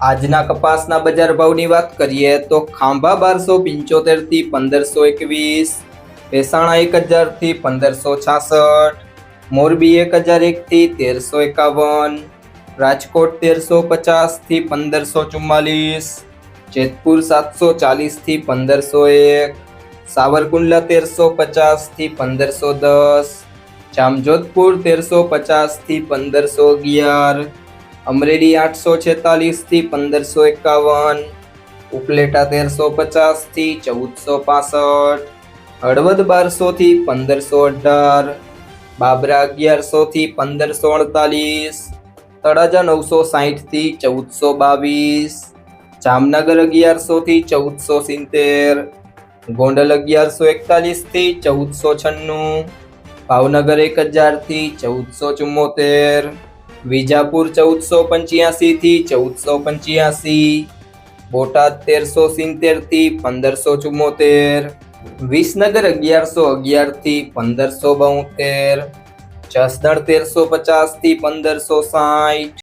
આજના કપાસના બજાર ભાવની વાત કરીએ તો ખાંભા બારસો પંચોતેરથી પંદરસો એકવીસ, ભેસાણા એક હજારથી પંદરસો છાસઠ, મોરબી એક હજાર એકથી તેરસો એકાવન, રાજકોટ તેરસો પચાસથી પંદરસો ચુમ્માલીસ, જેતપુર સાતસો ચાલીસથી પંદરસો એક, સાવરકુંડલા તેરસો પચાસથી પંદરસો દસ, જામજોધપુર તેરસો પચાસથી પંદરસો અગિયાર અમરેલી આઠસો છેતાલીસથી પંદરસો એકાવન, ઉપલેટા તેરસો પચાસથી ચૌદસો પાસઠ, હળવદ બારસો થી પંદરસો અઢાર, બાબરા અગિયારસો થી પંદરસો અડતાલીસ, તળાજા નવસો સાહીઠથી ચૌદસો બાવીસ, જામનગર અગિયારસો થી ચૌદસો સિત્તેર, ગોંડલ અગિયારસો એકતાલીસથી ચૌદસો છન્નું, ભાવનગર એક હજારથી ચૌદસો ચુમ્મોતેર વિજાપુર ચૌદસો પંચ્યાસી થી ચૌદસો પંચ્યાસી, બોટાદ તેરસો સિત્તેરથી પંદરસો ચુમ્મોતેર, વિસનગર અગિયારસો અગિયારથી પંદરસો બોતેર જસદણ તેરસો પચાસથી પંદરસો સાઠ